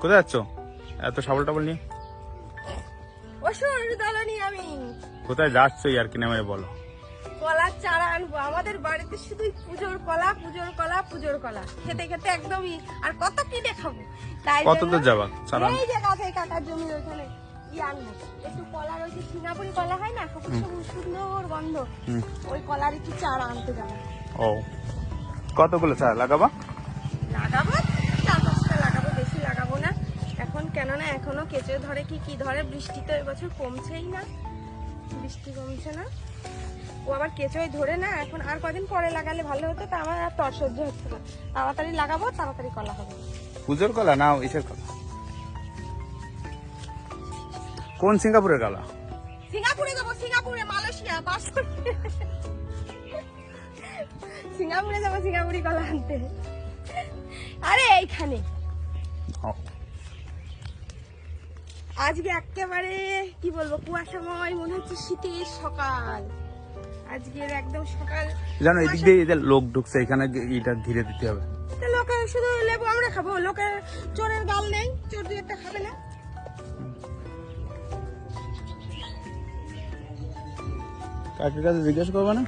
কোথায় যাচ্ছ? এত সাবল টাবল নিয়ে? আমি। কোথায় যাচ্ছ ইয়ার কি নামে বলো? কলার চারা আনব। আমাদের বাড়িতে শুধুই পুজোর কলা পুজোর কলা পুজোর কলা। খেতে খেতে একদমই আর কত কিনে খাব তাই কত দূর যাবা? চারা এই যে কাছে কাকার জমির ওখানে একটু কলার ওই যে সিঙ্গাপুরি কলা হয় না সুন্দর গন্ধ ওই কলার একটু চারা আনতে যাব। ও। কতগুলো চারা লাগাবা? লাগাবো চার পাঁচটা লাগাবো বেশি লাগাবো না এখন কেননা এখনও কেঁচো ধরে কি কি ধরে? বৃষ্টি তো এবছর কমছেই না। বৃষ্টি কমছে না। ও আবার কেঁচোয় ধরে না এখন আর কদিন পরে লাগালে ভালো হতো তা আমার আর তর সহ্য হচ্ছে না। তাড়াতাড়ি লাগাবো তাড়াতাড়ি কলা হবে। পুজোর কলা না ইসের কলা? কোন সিঙ্গাপুরের কলা? সিঙ্গাপুরে যাব সিঙ্গাপুরে মালয়েশিয়া বাস সিঙ্গাপুরে যাব সিঙ্গাপুরি কলা আনতে। আরে এইখানে। আজকে একেবারে কি বলব কুয়াশাময় মনে হচ্ছে শীতের সকাল। আজকের একদম সকাল। জানো এদিক দিয়ে এদের লোক ঢুকছে এখানে গিয়ে এটা ধীরে দিতে হবে। লোকে শুধু লেবু আমরা খাব লোকের চোরের গাল নেই চোর একটা খাবে না। কাকের কাছে জিজ্ঞেস করবে না?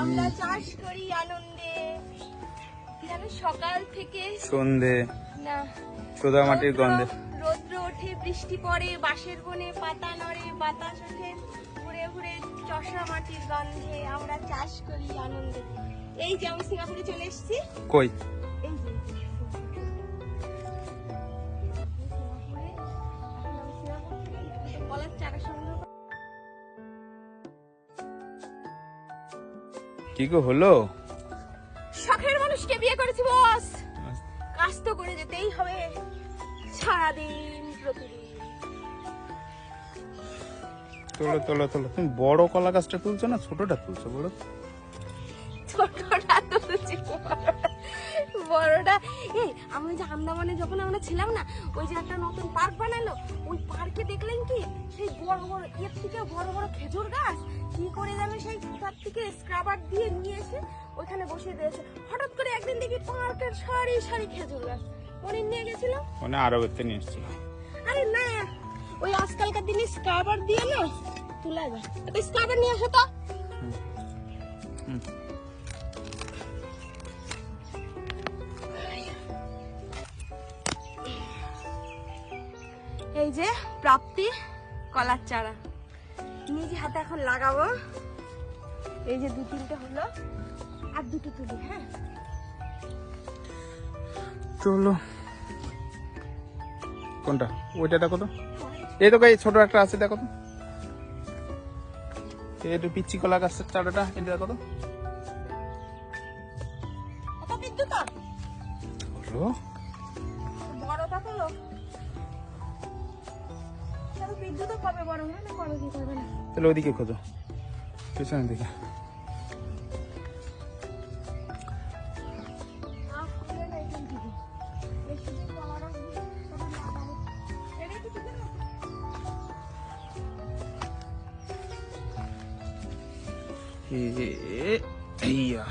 আমরা চাষ করি আনন্দে। যেন জানো সকাল থেকে সন্ধে। না সোদা মাটির গন্ধে। রৌদ্র- রৌদ্র ওঠে বৃষ্টি পড়ে বাঁশের বনে পাতা নড়ে বাতাস ওঠে ঘুরে ঘুরে চষা মাটির গন্ধে আমরা চাষ করি আনন্দে। এই যে আমি সিঙ্গাপুরে চলে এসেছি। কই? কি গো হলো? শখের মানুষকে বিয়ে করেছি বস। কাজ তো করে যেতেই হবে। সারাদিন প্রতিদিন। তোলো তোলো তোলো। তুমি বড় কলা গাছটা তুলছো না ছোটটা তুলছো বলো আমি যে আন্দামানে যখন আমরা ছিলাম না ওই যে একটা নতুন পার্ক বানালো ওই পার্কে দেখলেন কি সেই বড় বড় এর থেকে বড় বড় খেজুর গাছ কি করে যেন সেই কোথার থেকে স্ক্রাবার দিয়ে নিয়ে এসে ওইখানে বসিয়ে দিয়েছে। হঠাৎ করে একদিন দেখি পার্কের সারি সারি খেজুর গাছ। মনে নিয়ে গেছিল। মানে আরও করতে নিয়ে এসছি আরে না ওই আজকালকার দিনে স্ক্রাবার দিয়ে না তুলা যায় স্ক্রাবার নিয়ে আসো তো। এই যে প্রাপ্তি কলার চারা। নিজে হাতে এখন লাগাবো এই যে দু তিনটে হলো আর দুটো তুলি হ্যাঁ? চলো। কোনটা? ওইটা দেখো তো। এই তো এই ছোট একটা আছে দেখো তো। এই একটু পিচ্ছি কলা গাছের চারাটা এটা দেখো তো। হলো? বিদ্যুৎ কবে বড় হয় না কবে কি করবে না তাহলে ওইদিকে খোঁজো পেছনের দিকে আহ,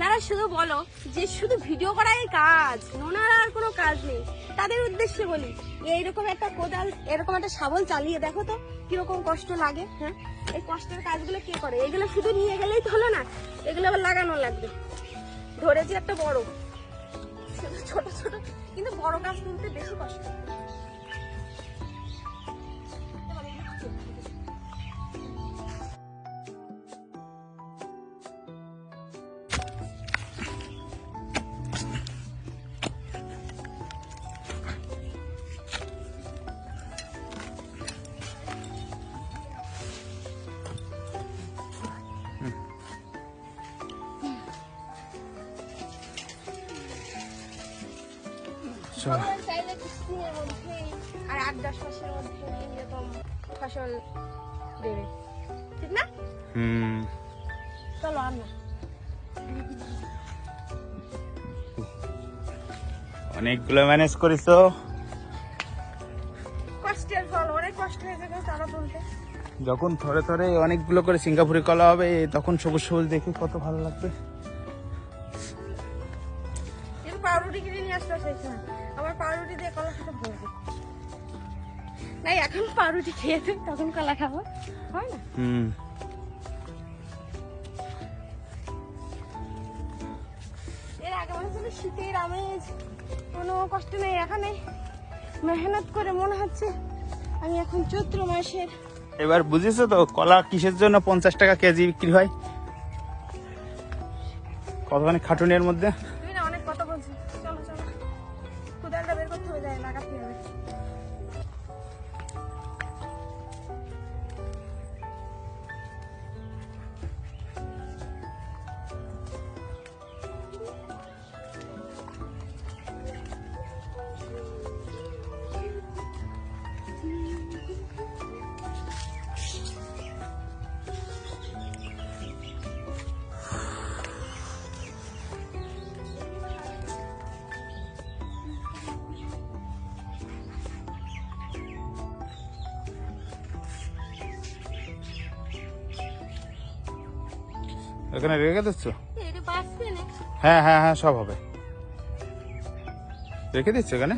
যারা শুধু বলো যে শুধু ভিডিও করাই কাজ নোনার আর কোনো কাজ নেই। তাদের উদ্দেশ্যে বলি, এইরকম একটা কোদাল, এরকম একটা শাবল চালিয়ে দেখো তো, কীরকম কষ্ট লাগে হ্যাঁ? এই কষ্টের কাজগুলো কে করে? এগুলো শুধু নিয়ে গেলেই তো হলো না, এগুলো আবার লাগানো লাগবে। ধরেছি একটা বড়, ছোট ছোট, কিন্তু বড় গাছ তুলতে বেশি কষ্ট। চলো চাইলে কিছুদিনের মধ্যেই আর আট দশ মাসের মধ্যে এরকম ফসল দেবে। ঠিক না? হুম। চলো আর অনেকগুলো ম্যানেজ করিস তো। কষ্টের ফল অনেক কষ্ট হয়েছে গো চারা যখন থরে থরে অনেকগুলো করে সিঙ্গাপুরি কলা হবে তখন সবুজ সবুজ দেখে কত ভালো লাগবে। পাউরুটি কিনে নিয়ে আসতে পাউরুটি দিয়ে কলা খেতে বলবে নাই এখন পাউরুটি খেয়ে তুই তখন কলা খাব। হয় না? হুম। এর আগে মনে হচ্ছিল শীতের আমেজ কোনো কষ্ট নেই এখানে মেহনত করে মনে হচ্ছে আমি এখন চৈত্র মাসের। এবার বুঝেছ তো কলা কিসের জন্য পঞ্চাশ টাকা কেজি বিক্রি হয়? কতখানি খাটুনের মধ্যে? এখানে রেখে দিচ্ছ হ্যাঁ হ্যাঁ হ্যাঁ সব হবে। রেখে দিচ্ছ এখানে?